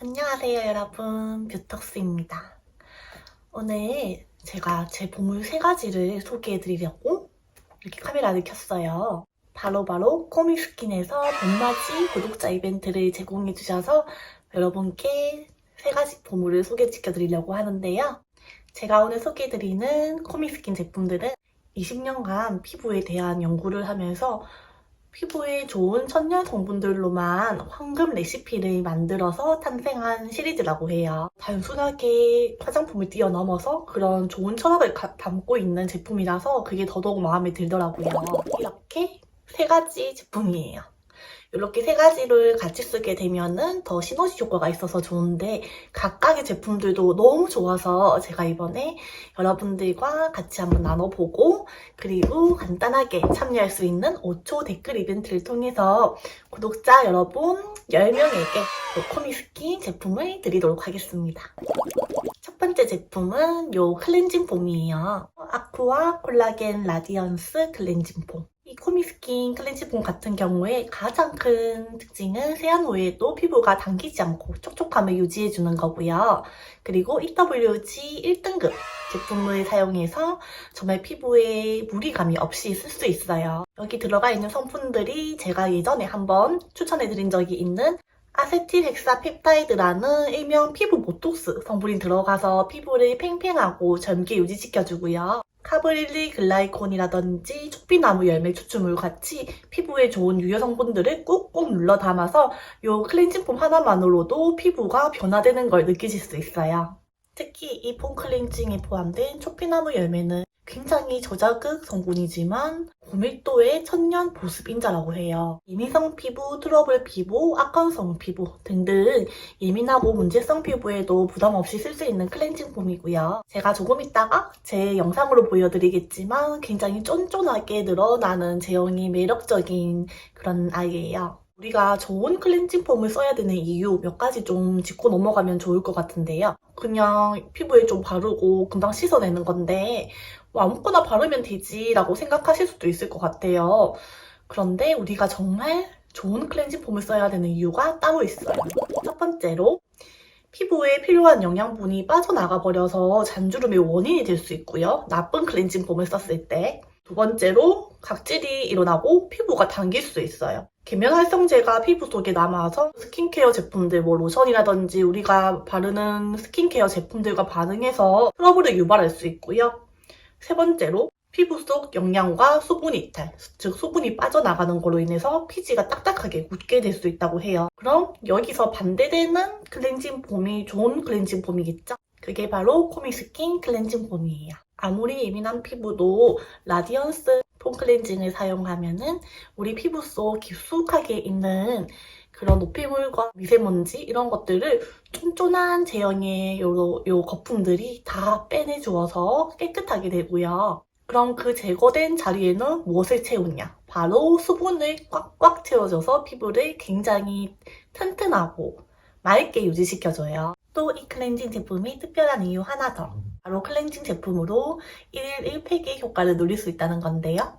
안녕하세요 여러분. 뷰톡스입니다. 오늘 제가 제 보물 세 가지를 소개해 드리려고 이렇게 카메라를 켰어요. 바로바로 코믹스킨에서 봄맞이 구독자 이벤트를 제공해 주셔서 여러분께 세 가지 보물을 소개시켜 드리려고 하는데요. 제가 오늘 소개해 드리는 코믹스킨 제품들은 20년간 피부에 대한 연구를 하면서 피부에 좋은 천연 성분들로만 황금 레시피를 만들어서 탄생한 시리즈라고 해요. 단순하게 화장품을 뛰어넘어서 그런 좋은 철학을 가- 담고 있는 제품이라서 그게 더더욱 마음에 들더라고요. 이렇게 세 가지 제품이에요. 이렇게 세 가지를 같이 쓰게 되면은 더 시너지 효과가 있어서 좋은데 각각의 제품들도 너무 좋아서 제가 이번에 여러분들과 같이 한번 나눠보고 그리고 간단하게 참여할 수 있는 5초 댓글 이벤트를 통해서 구독자 여러분 10명에게 코미스킨 제품을 드리도록 하겠습니다. 첫 번째 제품은 요 클렌징 폼이에요. 아쿠아 콜라겐 라디언스 클렌징 폼. 이 코미스킨 클렌징 폼 같은 경우에 가장 큰 특징은 세안 후에도 피부가 당기지 않고 촉촉함을 유지해주는 거고요. 그리고 EWG 1등급 제품을 사용해서 정말 피부에 무리감이 없이 쓸 수 있어요. 여기 들어가 있는 성분들이 제가 예전에 한번 추천해드린 적이 있는 아세틸 헥사 펩타이드라는 일명 피부 보톡스 성분이 들어가서 피부를 팽팽하고 젊게 유지시켜주고요. 카브릴리 글라이콘이라든지 초피나무 열매 추출물 같이 피부에 좋은 유효 성분들을 꾹꾹 눌러 담아서 이 클렌징 폼 하나만으로도 피부가 변화되는 걸 느끼실 수 있어요. 특히 이 폼 클렌징에 포함된 초피나무 열매는 굉장히 저자극 성분이지만 고밀도의 천연 보습인자라고 해요. 예민성 피부, 트러블 피부, 악건성 피부 등등 예민하고 문제성 피부에도 부담 없이 쓸 수 있는 클렌징 폼이고요. 제가 조금 있다가 제 영상으로 보여드리겠지만 굉장히 쫀쫀하게 늘어나는 제형이 매력적인 그런 아이예요. 우리가 좋은 클렌징 폼을 써야 되는 이유 몇 가지 좀 짚고 넘어가면 좋을 것 같은데요. 그냥 피부에 좀 바르고 금방 씻어내는 건데 뭐 아무거나 바르면 되지라고 생각하실 수도 있을 것 같아요. 그런데 우리가 정말 좋은 클렌징 폼을 써야 되는 이유가 따로 있어요. 첫 번째로 피부에 필요한 영양분이 빠져나가 버려서 잔주름의 원인이 될 수 있고요. 나쁜 클렌징 폼을 썼을 때. 두 번째로 각질이 일어나고 피부가 당길 수 있어요. 계면 활성제가 피부 속에 남아서 스킨케어 제품들, 뭐 로션이라든지 우리가 바르는 스킨케어 제품들과 반응해서 트러블을 유발할 수 있고요. 세 번째로 피부 속 영양과 수분 이탈, 즉 수분이 빠져나가는 걸로 인해서 피지가 딱딱하게 굳게 될 수 있다고 해요. 그럼 여기서 반대되는 클렌징 폼이 좋은 클렌징 폼이겠죠? 그게 바로 코미스킨 클렌징 폼이에요. 아무리 예민한 피부도 라디언스 폼 클렌징을 사용하면은 우리 피부 속 깊숙하게 있는 그런 노폐물과 미세먼지 이런 것들을 쫀쫀한 제형의 요, 요 거품들이 다 빼내주어서 깨끗하게 되고요. 그럼 그 제거된 자리에는 무엇을 채우냐? 바로 수분을 꽉꽉 채워줘서 피부를 굉장히 튼튼하고 맑게 유지시켜줘요. 또 이 클렌징 제품이 특별한 이유 하나 더. 바로 클렌징 제품으로 1일 1팩의 효과를 누릴 수 있다는 건데요.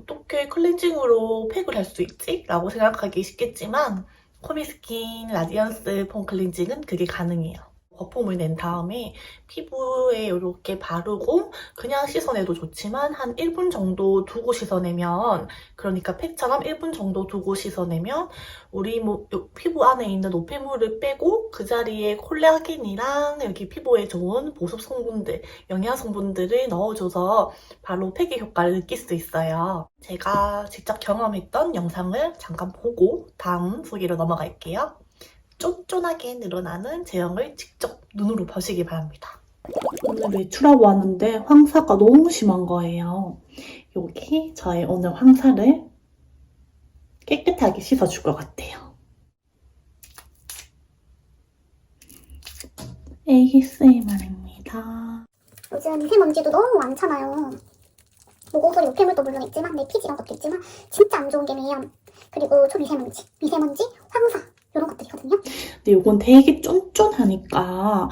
어떻게 클렌징으로 팩을 할 수 있지? 라고 생각하기 쉽겠지만 코미스킨 라디언스 폼 클렌징은 그게 가능해요. 거품을 낸 다음에 피부에 이렇게 바르고 그냥 씻어내도 좋지만 한 1분 정도 두고 씻어내면 그러니까 팩처럼 1분 정도 두고 씻어내면 우리 뭐 요- 피부 안에 있는 노폐물을 빼고 그 자리에 콜라겐이랑 여기 피부에 좋은 보습 성분들, 영양 성분들을 넣어줘서 바로 팩의 효과를 느낄 수 있어요. 제가 직접 경험했던 영상을 잠깐 보고 다음 소개로 넘어갈게요. 쫀쫀하게 늘어나는 제형을 직접 눈으로 보시기 바랍니다. 오늘 외출하고 왔는데 황사가 너무 심한 거예요. 여기 저의 오늘 황사를 깨끗하게 씻어줄 것 같아요. ASMR입니다. 요즘 미세먼지도 너무 많잖아요. 모공소리 노폐물도 물론 있지만 내 피지 이런 것도 있지만 진짜 안 좋은 게 매연 그리고 초미세먼지, 미세먼지, 황사 이런 것들이거든요. 근데 이건 되게 쫀쫀하니까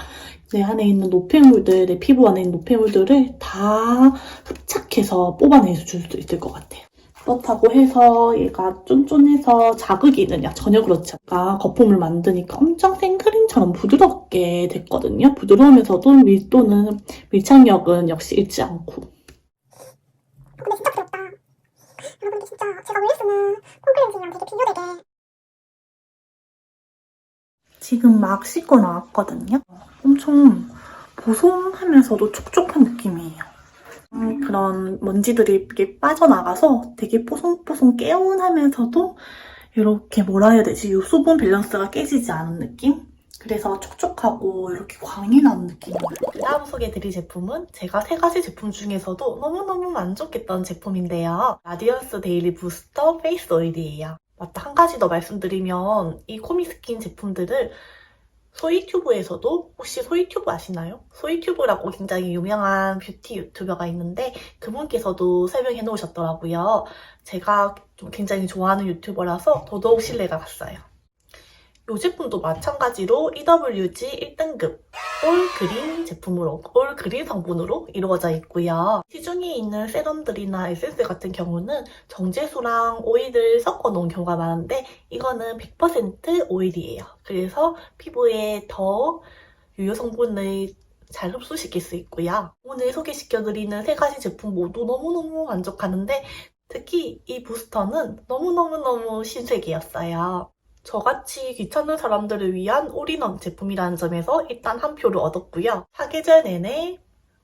내 안에 있는 노폐물들, 내 피부 안에 있는 노폐물들을 다 흡착해서 뽑아내줄 수 있을 것 같아요. 그렇다고 해서 얘가 쫀쫀해서 자극이 있느냐? 전혀 그렇지 않아. 거품을 만드니까 엄청 생크림처럼 부드럽게 됐거든요. 부드러우면서도 밀도는, 밀착력은 역시 잃지 않고. 근데 진짜 부럽다. 여러분들 진짜 제가 원래 쓰는 폼크림이랑 되게 비교되게 지금 막 씻고 나왔거든요. 엄청 보송하면서도 촉촉한 느낌이에요. 음, 그런 먼지들이 이렇게 빠져나가서 되게 뽀송뽀송 개운하면서도 이렇게 뭐라 해야 되지? 이 수분 밸런스가 깨지지 않은 느낌? 그래서 촉촉하고 이렇게 광이 나는 느낌이에요. 그 다음 소개해드릴 제품은 제가 세 가지 제품 중에서도 너무너무 만족했던 제품인데요. 라디언스 데일리 부스터 페이스 오일이에요. 맞다, 한 가지 더 말씀드리면 이 코미스킨 제품들을 소이튜브에서도 혹시 소이튜브 아시나요? 소이튜브라고 굉장히 유명한 뷰티 유튜버가 있는데 그분께서도 설명해 놓으셨더라고요. 제가 좀 굉장히 좋아하는 유튜버라서 더더욱 신뢰가 갔어요. 이 제품도 마찬가지로 EWG 1등급 올 그린 제품으로, 올 그린 성분으로 이루어져 있고요. 시중에 있는 세럼들이나 에센스 같은 경우는 정제수랑 오일을 섞어 놓은 경우가 많은데 이거는 100% 오일이에요. 그래서 피부에 더 유효 성분을 잘 흡수시킬 수 있고요. 오늘 소개시켜드리는 세 가지 제품 모두 너무너무 만족하는데 특히 이 부스터는 너무너무너무 신세계였어요. 저같이 귀찮은 사람들을 위한 올인원 제품이라는 점에서 일단 한 표를 얻었고요. 사계절 내내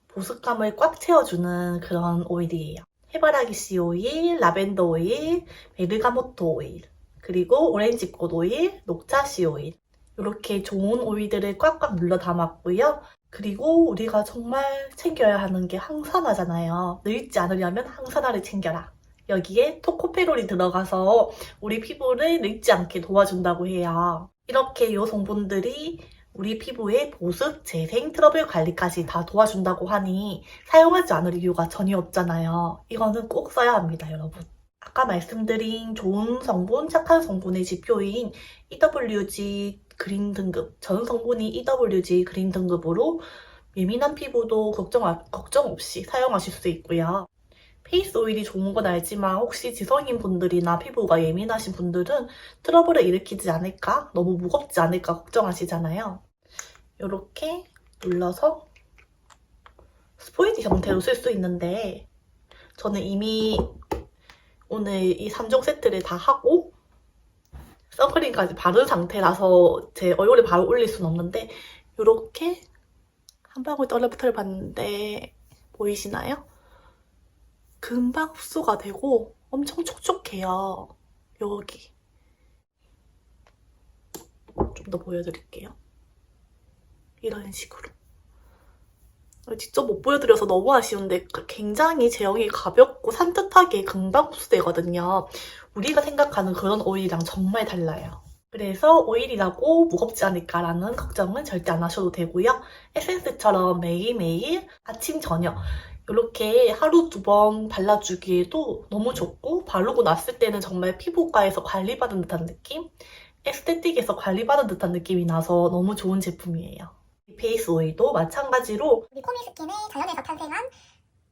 보습감을 꽉 채워주는 그런 오일이에요. 해바라기 씨 오일, 라벤더 오일, 베르가모토 오일, 그리고 오렌지꽃 오일, 녹차 씨 오일. 이렇게 좋은 오일들을 꽉꽉 눌러 담았고요. 그리고 우리가 정말 챙겨야 하는 게 항산화잖아요. 늙지 않으려면 항산화를 챙겨라. 여기에 토코페롤이 들어가서 우리 피부를 늙지 않게 도와준다고 해요. 이렇게 이 성분들이 우리 피부의 보습, 재생, 트러블 관리까지 다 도와준다고 하니 사용하지 않을 이유가 전혀 없잖아요. 이거는 꼭 써야 합니다, 여러분. 아까 말씀드린 좋은 성분, 착한 성분의 지표인 EWG 그린 등급, 전 성분이 EWG 그린 등급으로 예민한 피부도 걱정, 걱정 없이 사용하실 수 있고요. 페이스 오일이 좋은 건 알지만 혹시 지성인 분들이나 피부가 예민하신 분들은 트러블을 일으키지 않을까? 너무 무겁지 않을까 걱정하시잖아요. 이렇게 눌러서 스포이지 형태로 쓸 수 있는데 저는 이미 오늘 이 3종 세트를 다 하고 선크림까지 바른 상태라서 제 얼굴에 바로 올릴 수는 없는데 이렇게 한 방울 떨어붙어 봤는데 보이시나요? 금방 흡수가 되고 엄청 촉촉해요. 여기. 좀 더 보여드릴게요. 이런 식으로. 직접 못 보여드려서 너무 아쉬운데 굉장히 제형이 가볍고 산뜻하게 금방 흡수되거든요. 우리가 생각하는 그런 오일이랑 정말 달라요. 그래서 오일이라고 무겁지 않을까라는 걱정은 절대 안 하셔도 되고요. 에센스처럼 매일매일 아침, 저녁 이렇게 하루 두 번 발라주기에도 너무 좋고 바르고 났을 때는 정말 피부과에서 관리받은 듯한 느낌? 에스테틱에서 관리받은 듯한 느낌이 나서 너무 좋은 제품이에요. 이 페이스 오일도 마찬가지로 우리 코미스킨의 자연에서 탄생한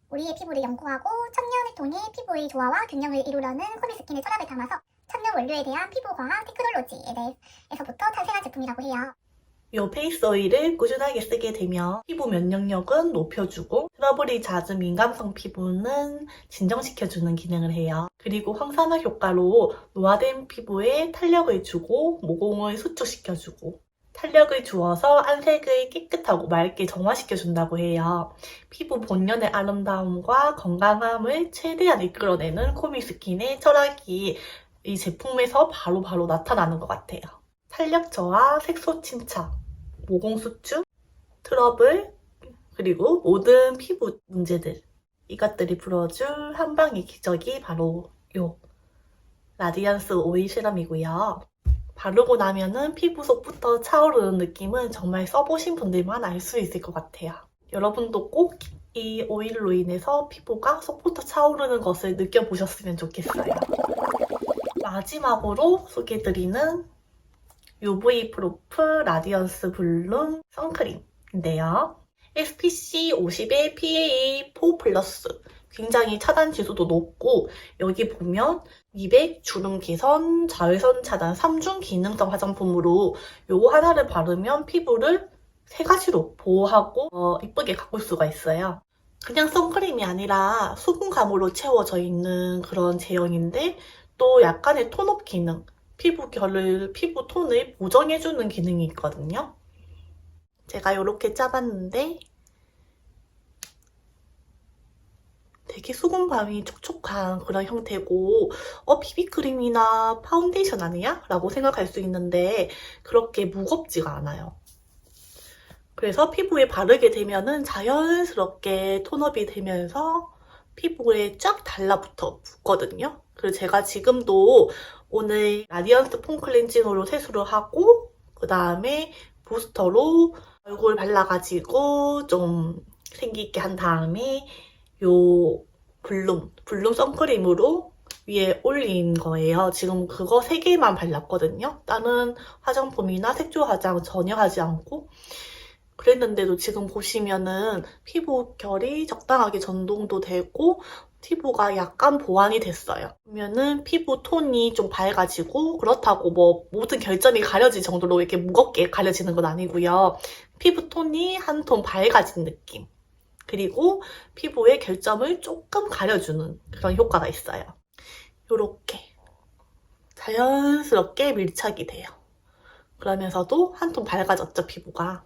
우리의 피부를 연구하고 천년을 통해 피부의 조화와 균형을 이루려는 코미스킨의 철학을 담아서 천년 원료에 대한 피부 과학 테크놀로지에 대해서부터 탄생한 제품이라고 해요. 이 페이스 오일을 꾸준하게 쓰게 되면 피부 면역력은 높여주고 트러블이 잦은 민감성 피부는 진정시켜주는 기능을 해요. 그리고 황산화 효과로 노화된 피부에 탄력을 주고 모공을 수축시켜주고 탄력을 주어서 안색을 깨끗하고 맑게 정화시켜준다고 해요. 피부 본연의 아름다움과 건강함을 최대한 이끌어내는 코미스킨의 철학이 이 제품에서 바로바로 바로 나타나는 것 같아요. 탄력 저하, 색소 침착, 모공 수축, 트러블, 그리고 모든 피부 문제들 이것들이 풀어줄 한방의 기적이 바로 요 라디안스 오일 세럼이고요. 바르고 나면은 피부 속부터 차오르는 느낌은 정말 써보신 분들만 알 수 있을 것 같아요. 여러분도 꼭 이 오일로 인해서 피부가 속부터 차오르는 것을 느껴보셨으면 좋겠어요. 마지막으로 소개해드리는 UV 프로프 라디언스 블룸 선크림인데요. SPC 50의 PA4 플러스 굉장히 차단 지수도 높고 여기 보면 미백, 주름 개선, 자외선 차단 3중 기능성 화장품으로 요거 하나를 바르면 피부를 세 가지로 보호하고 어, 이쁘게 가꿀 수가 있어요. 그냥 선크림이 아니라 수분감으로 채워져 있는 그런 제형인데 또 약간의 톤업 기능, 피부 결을, 피부 톤을 보정해주는 기능이 있거든요. 제가 이렇게 짜봤는데 되게 수분감이 촉촉한 그런 형태고 어 비비크림이나 파운데이션 아니야? 라고 생각할 수 있는데 그렇게 무겁지가 않아요. 그래서 피부에 바르게 되면은 자연스럽게 톤업이 되면서 피부에 쫙 달라붙어 붙거든요. 그리고 제가 지금도 오늘 라디언스 폼 클렌징으로 세수를 하고 그 다음에 부스터로 얼굴 발라가지고 좀 생기 있게 한 다음에 요 블룸, 블룸 선크림으로 위에 올린 거예요. 지금 그거 3개만 발랐거든요. 다른 화장품이나 색조 화장 전혀 하지 않고 그랬는데도 지금 보시면은 피부 결이 적당하게 전동도 되고 피부가 약간 보완이 됐어요. 그러면은 피부 톤이 좀 밝아지고 그렇다고 뭐 모든 결점이 가려질 정도로 이렇게 무겁게 가려지는 건 아니고요. 피부 톤이 한 톤 밝아진 느낌. 그리고 피부의 결점을 조금 가려주는 그런 효과가 있어요. 요렇게 자연스럽게 밀착이 돼요. 그러면서도 한 톤 밝아졌죠, 피부가.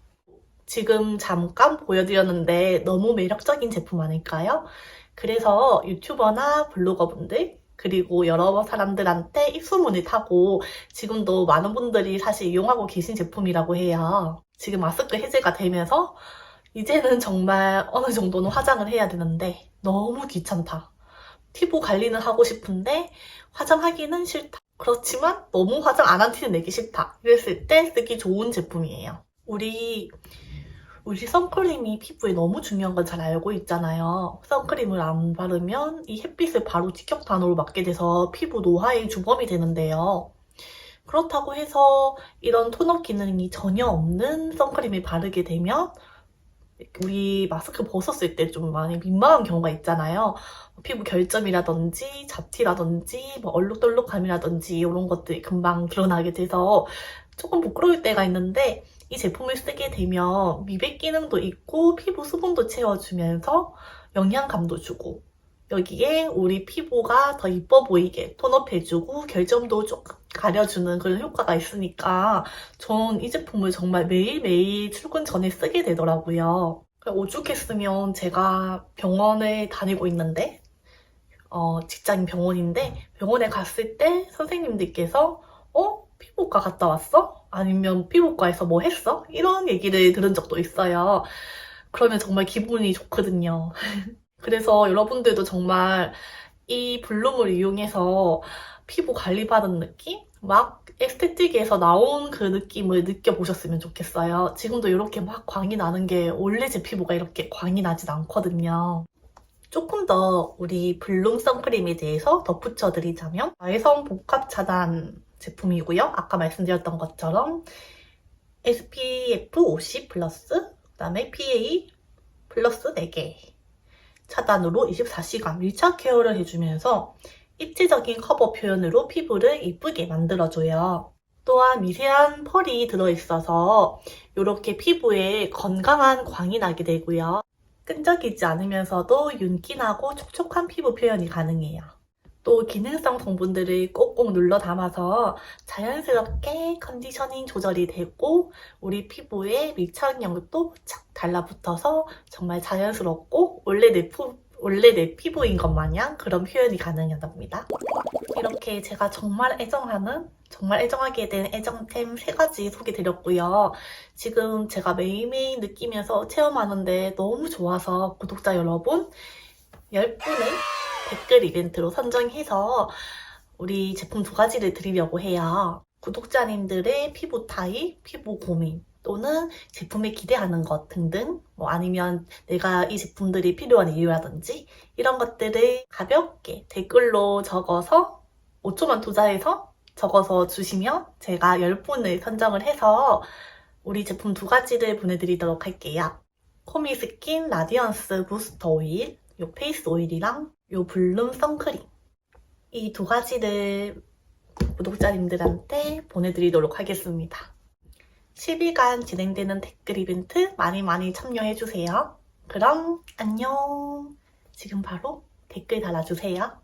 지금 잠깐 보여드렸는데 너무 매력적인 제품 아닐까요? 그래서 유튜버나 블로거분들 그리고 여러 사람들한테 입소문을 타고 지금도 많은 분들이 사실 이용하고 계신 제품이라고 해요. 지금 마스크 해제가 되면서 이제는 정말 어느 정도는 화장을 해야 되는데 너무 귀찮다. 피부 관리는 하고 싶은데 화장하기는 싫다. 그렇지만 너무 화장 안 한 티는 내기 싫다. 이랬을 때 쓰기 좋은 제품이에요. 우리 우리 선크림이 피부에 너무 중요한 건 잘 알고 있잖아요. 선크림을 안 바르면 이 햇빛을 바로 직격탄으로 맞게 돼서 피부 노화의 주범이 되는데요. 그렇다고 해서 이런 톤업 기능이 전혀 없는 선크림을 바르게 되면 우리 마스크 벗었을 때 좀 많이 민망한 경우가 있잖아요. 피부 결점이라든지 잡티라든지 뭐 얼룩덜룩함이라든지 이런 것들이 금방 드러나게 돼서 조금 부끄러울 때가 있는데 이 제품을 쓰게 되면 미백 기능도 있고 피부 수분도 채워주면서 영양감도 주고 여기에 우리 피부가 더 이뻐 보이게 톤업해주고 결점도 조금 가려주는 그런 효과가 있으니까 전 이 제품을 정말 매일매일 출근 전에 쓰게 되더라고요. 오죽했으면 제가 병원에 다니고 있는데 어, 직장인 병원인데 병원에 갔을 때 선생님들께서 어? 피부과 갔다 왔어? 아니면 피부과에서 뭐 했어? 이런 얘기를 들은 적도 있어요. 그러면 정말 기분이 좋거든요. 그래서 여러분들도 정말 이 블룸을 이용해서 피부 관리받은 느낌? 막 에스테틱에서 나온 그 느낌을 느껴보셨으면 좋겠어요. 지금도 이렇게 막 광이 나는 게 원래 제 피부가 이렇게 광이 나진 않거든요. 조금 더 우리 블룸 선크림에 대해서 덧붙여 드리자면 자외선 복합 차단 제품이고요. 아까 말씀드렸던 것처럼 SPF 50 플러스 그 다음에 PA 플러스 4개 차단으로 24시간 밀착 케어를 해주면서 입체적인 커버 표현으로 피부를 이쁘게 만들어줘요. 또한 미세한 펄이 들어있어서 이렇게 피부에 건강한 광이 나게 되고요. 끈적이지 않으면서도 윤기나고 촉촉한 피부 표현이 가능해요. 또 기능성 성분들을 꼭꼭 눌러 담아서 자연스럽게 컨디셔닝 조절이 되고 우리 피부에 밀착력도 착 달라붙어서 정말 자연스럽고 원래 내, 피, 원래 내 피부인 것 마냥 그런 표현이 가능하답니다. 이렇게 제가 정말 애정하는 정말 애정하게 된 애정템 세 가지 소개드렸고요. 지금 제가 매일매일 느끼면서 체험하는데 너무 좋아서 구독자 여러분 10분의 댓글 이벤트로 선정해서 우리 제품 두 가지를 드리려고 해요. 구독자님들의 피부 타입, 피부 고민, 또는 제품에 기대하는 것 등등, 뭐 아니면 내가 이 제품들이 필요한 이유라든지 이런 것들을 가볍게 댓글로 적어서 5초만 투자해서 적어서 주시면 제가 10분을 선정을 해서 우리 제품 두 가지를 보내드리도록 할게요. 코미 스킨 라디언스 부스터 오일 요 페이스 오일이랑 요 블룸 선크림 이 두 가지를 구독자님들한테 보내드리도록 하겠습니다. 10일간 진행되는 댓글 이벤트 많이 많이 참여해주세요. 그럼 안녕. 지금 바로 댓글 달아주세요.